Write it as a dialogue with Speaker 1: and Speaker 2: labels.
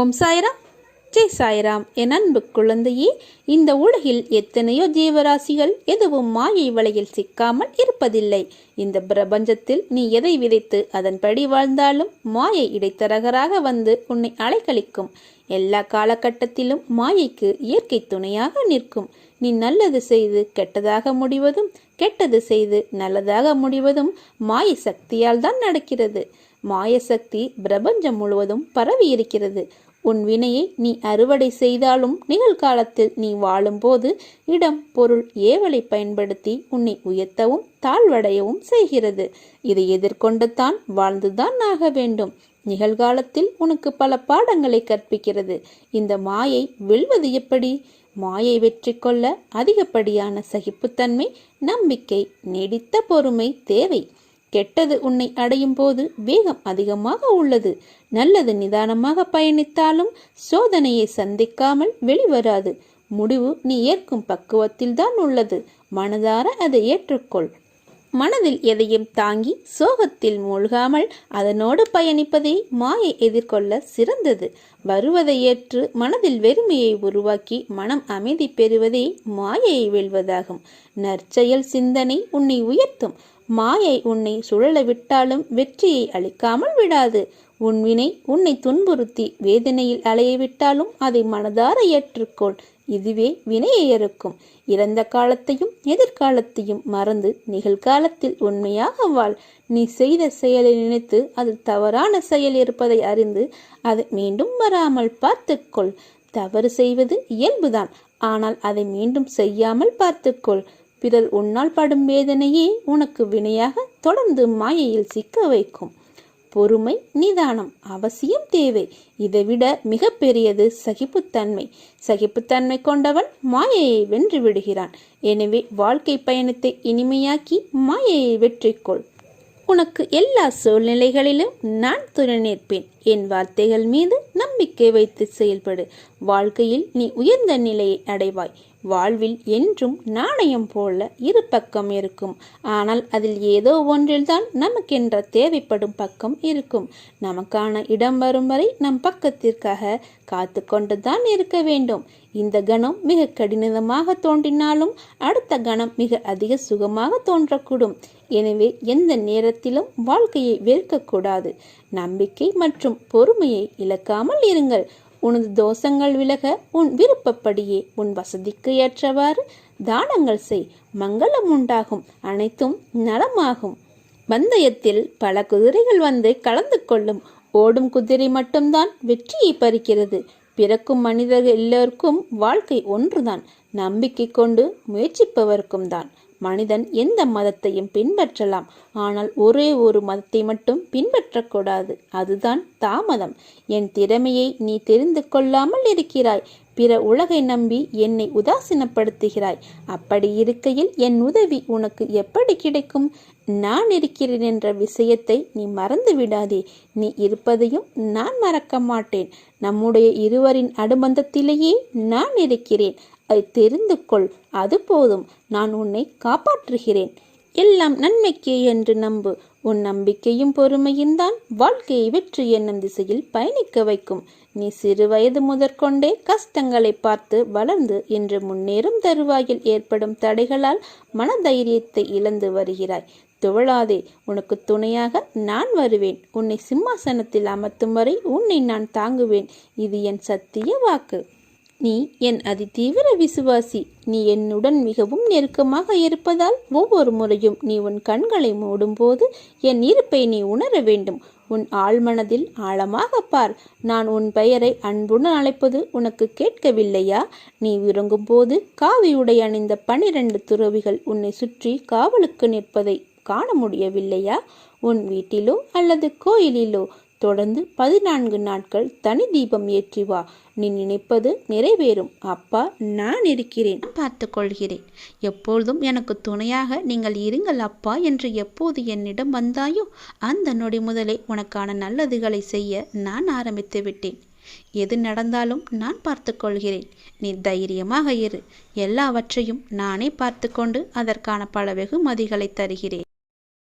Speaker 1: ஓம் சாய்ராம். ஜெய் சாய்ராம். என் அன்பு குழந்தையே இந்த உலகில் எத்தனையோ ஜீவராசிகள் எதுவும் மாயை வலையில் சிக்காமல் இருப்பதில்லை. இந்த பிரபஞ்சத்தில் நீ எதை விதைத்து அதன்படி வாழ்ந்தாலும் மாயை இடைத்தரகராக வந்து உன்னை அலைக்கழிக்கும் எல்லா காலகட்டத்திலும் மாயைக்கு இயற்கை துணையாக நிற்கும். நீ நல்லது செய்து கெட்டதாக முடிவதும் கெட்டது செய்து நல்லதாக முடிவதும் மாய சக்தியால் தான் நடக்கிறது. மாய சக்தி பிரபஞ்சம் முழுவதும் பரவி இருக்கிறது உன் வினையை நீ அறுவடை செய்தாலும் நிகழ்காலத்தில் நீ வாழும்போது இடம் பொருள் ஏவலை பயன்படுத்தி உன்னை உயர்த்தவும் தாழ்வடையவும் செய்கிறது. இதை எதிர்கொண்டு தான் வாழ்ந்துதான் ஆக வேண்டும். நிகழ்காலத்தில் உனக்கு பல பாடங்களை கற்பிக்கிறது. இந்த மாயை வெல்வது எப்படி? மாயை வெற்றி கொள்ள அதிகப்படியான சகிப்புத்தன்மை நம்பிக்கை நீடித்த பொறுமை தேவை. கெட்டது உன்னை அடையும் போது வேகம் அதிகமாக உள்ளது. நல்லது நிதானமாக பயணித்தாலும் சோதனையை சந்திக்காமல் வெளிவராது. முடிவு நீ ஏற்கும் பக்குவத்தில் தான் உள்ளது. மனதார அதை ஏற்றுக்கொள். மனதில் எதையும் தாங்கி சோகத்தில் மூழ்காமல் அதனோடு பயணிப்பதை மாயை எதிர்கொள்ள சிறந்தது. வருவதை ஏற்று மனதில் வெறுமையை உருவாக்கி மனம் அமைதி பெறுவதே மாயையை வெல்வதாகும். நற்செயல் சிந்தனை உன்னை உயர்த்தும். மாயை உன்னை சுழல விட்டாலும் வெற்றியை அளிக்காமல் விடாது. உன் வினை உன்னை துன்புறுத்தி வேதனையில் அலைய விட்டாலும் அதை மனதார ஏற்றுக்கொள். இதுவே வினையருக்கும் இறந்த காலத்தையும் எதிர்காலத்தையும் மறந்து நிகழ்காலத்தில் உண்மையாக வாழ். நீ செய்த செயலை நினைத்து அது தவறான செயல் இருப்பதை அறிந்து அதை மீண்டும் வராமல் பார்த்துக்கொள். தவறு செய்வது இயல்புதான். ஆனால் அதை மீண்டும் செய்யாமல் பார்த்துக்கொள். பிறர் உன்னால் படும் வேதனையே உனக்கு வினையாக தொடர்ந்து மாயையில் சிக்க வைக்கும். பொறுமை நிதானம் அவசியம் தேவை. இதைவிட மிக பெரியது சகிப்புத்தன்மை. சகிப்புத்தன்மை கொண்டவன் மாயையை வென்று விடுகிறான். எனவே வாழ்க்கை பயணத்தை இனிமையாக்கி மாயையை வெற்றிக்கொள். உனக்கு எல்லா சூழ்நிலைகளிலும் நான் துணை நிற்பேன். என் வார்த்தைகள் மீது நம்பிக்கை வைத்து செயல்படு. வாழ்க்கையில் நீ உயர்ந்த நிலையை அடைவாய். வாழ்வில் என்றும் நாணயம் போல இரு பக்கம் இருக்கும். ஆனால் அதில் ஏதோ ஒன்றில்தான் நமக்கென்ற தேவைப்படும் பக்கம் இருக்கும். நமக்கான இடம் வரும் வரை நம் பக்கத்திற்காக காத்து கொண்டுதான் இருக்க வேண்டும். இந்த கணம் மிக கடினமாக தோன்றினாலும் அடுத்த கணம் மிக அதிக சுகமாக தோன்றக்கூடும். எனவே எந்த நேரத்திலும் வாழ்க்கையை வெறுக்கக்கூடாது. நம்பிக்கை மற்றும் பொறுமையை இழக்காமல் இருங்கள். உனது தோஷங்கள் விலக உன் விருப்பப்படியே உன் வசதிக்கு ஏற்றவாறு தானங்கள் செய். மங்களம் உண்டாகும். அனைத்தும் நலமாகும். பந்தயத்தில் பல குதிரைகள் வந்து கலந்து கொள்ளும். ஓடும் குதிரை மட்டும்தான் வெற்றியை பறிக்கிறது. பிறக்கும் மனிதர்கள் எல்லோருக்கும் வாழ்க்கை ஒன்றுதான். நம்பிக்கை கொண்டு முயற்சிப்பவருக்கும் தான். மனிதன் எந்த மதத்தையும் பின்பற்றலாம். ஆனால் ஒரே ஒரு மதத்தை மட்டும் பின்பற்றக்கூடாது. அதுதான் தாமதம். என் திறமையை நீ தெரிந்து கொள்ளாமல் இருக்கிறாய். பிற உலகை நம்பி என்னை உதாசீனப்படுத்துகிறாய். அப்படி இருக்கையில் என் உதவி உனக்கு எப்படி கிடைக்கும்? நான் இருக்கிறேன் என்ற விஷயத்தை நீ மறந்து விடாதே. நீ இருப்பதையும் நான் மறக்க மாட்டேன். நம்முடைய இருவரின் அனுபந்தத்திலேயே நான் இருக்கிறேன். அதை தெரிந்து கொள். அது போதும். நான் உன்னை காப்பாற்றுகிறேன். எல்லாம் நன்மைக்கே என்று நம்பு. உன் நம்பிக்கையும் பொறுமையும் தான் வாழ்க்கையை வெற்றி என்னும் திசையில் பயணிக்க வைக்கும். நீ சிறு வயது முதற்கொண்டே கஷ்டங்களை பார்த்து வளர்ந்து இன்று முன்னேறும் தருவாயில் ஏற்படும் தடைகளால் மனதைரியத்தை இழந்து வருகிறாய். துவளாதே உனக்கு துணையாக நான் வருவேன். உன்னை சிம்மாசனத்தில் அமர்த்தும் வரை உன்னை நான் தாங்குவேன். இது என் சத்திய வாக்கு. நீ என் அதி தீவிர விசுவாசி. நீ என்னுடன் மிகவும் நெருக்கமாக இருப்பதால் ஒவ்வொரு முறையும் நீ உன் கண்களை மூடும்போது என் இருப்பை நீ உணர வேண்டும். உன் ஆழ்மனதில் ஆழமாக பார். நான் உன் பெயரை அன்புடன் அழைப்பது உனக்கு கேட்கவில்லையா? நீ விருங்கும் காவியுடை அணிந்த பனிரெண்டு துறவிகள் உன்னை சுற்றி காவலுக்கு நிற்பதை காண முடியவில்லையா? உன் வீட்டிலோ அல்லது கோயிலிலோ தொடர்ந்து பதினான்கு நாட்கள் தனி தீபம் ஏற்றி வா. நீ நினைப்பது நிறைவேறும். அப்பா நான் இருக்கிறேன். பார்த்து கொள்கிறேன் எப்பொழுதும் எனக்கு துணையாக நீங்கள் இருங்கள் அப்பா என்று எப்போது என்னிடம் வந்தாயோ அந்த நொடி முதலே உனக்கான நல்லதுகளை செய்ய நான் ஆரம்பித்து விட்டேன். எது நடந்தாலும் நான் பார்த்து கொள்கிறேன் நீ தைரியமாக இரு. எல்லாவற்றையும் நானே பார்த்து கொண்டு அதற்கான பல வெகுமதிகளை தருகிறேன்.